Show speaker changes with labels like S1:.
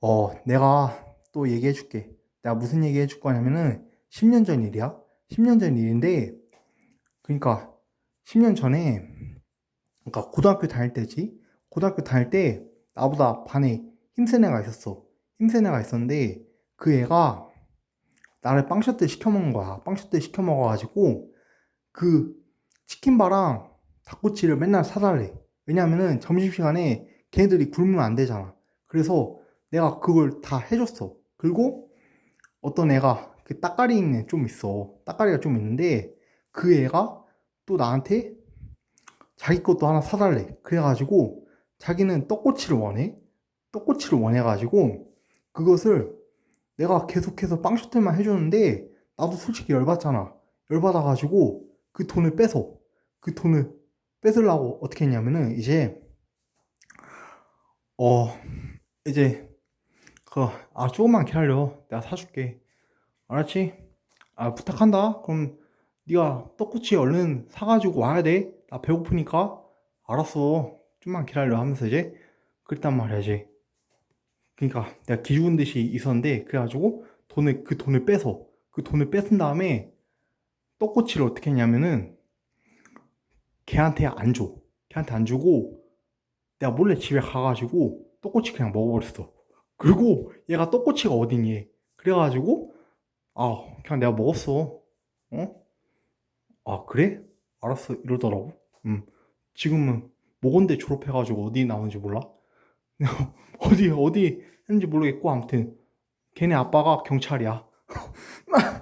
S1: 어, 내가 또 얘기해 줄게. 내가 무슨 얘기 해 줄 거냐면은 10년 전 일이야. 10년 전 일인데, 그러니까 10년 전에, 그러니까 고등학교 다닐 때지. 고등학교 다닐 때 나보다 반에 힘센 애가 있었어. 힘센 애가 있었는데 그 애가 나를 빵셔틀 시켜 먹은 거야. 빵셔틀 시켜 먹어가지고 그 치킨바랑 닭꼬치를 맨날 사달래. 왜냐면은 점심시간에 걔네들이 굶으면 안 되잖아. 그래서 내가 그걸 다 해줬어. 그리고 어떤 애가 그 따까리 있는 애좀 있어. 따까리가 좀 있는데 그 애가 또 나한테 자기 것도 하나 사달래. 그래가지고 자기는 떡꼬치를 원해. 떡꼬치를 원해가지고 그것을 내가 계속해서 빵셔틀만 해줬는데 나도 솔직히 열받잖아. 열받아가지고 그 돈을 뺏어. 그 돈을 뺏으려고 어떻게 했냐면은 이제 어 이제 그아 조금만 기다려. 내가 사줄게. 알았지? 아 부탁한다. 그럼 네가 떡꼬치 얼른 사가지고 와야 돼. 나 배고프니까. 알았어. 좀만 기다려 하면서 이제 그랬단 말이야 이제. 그러니까 내가 기죽은 듯이 있었는데 그래가지고 돈을 그 돈을 빼서 그 돈을 뺏은 다음에 떡꼬치를 어떻게 했냐면은 걔한테 안 줘. 걔한테 안 주고 내가 몰래 집에 가가지고 떡꼬치 그냥 먹어버렸어. 그리고 얘가 떡꼬치가 어디니? 그래가지고 아 그냥 내가 먹었어. 어? 아 그래? 알았어 이러더라고. 음 지금은 모건대 졸업해가지고 어디 나오는지 몰라. 어디 어디 했는지 모르겠고 아무튼 걔네 아빠가 경찰이야.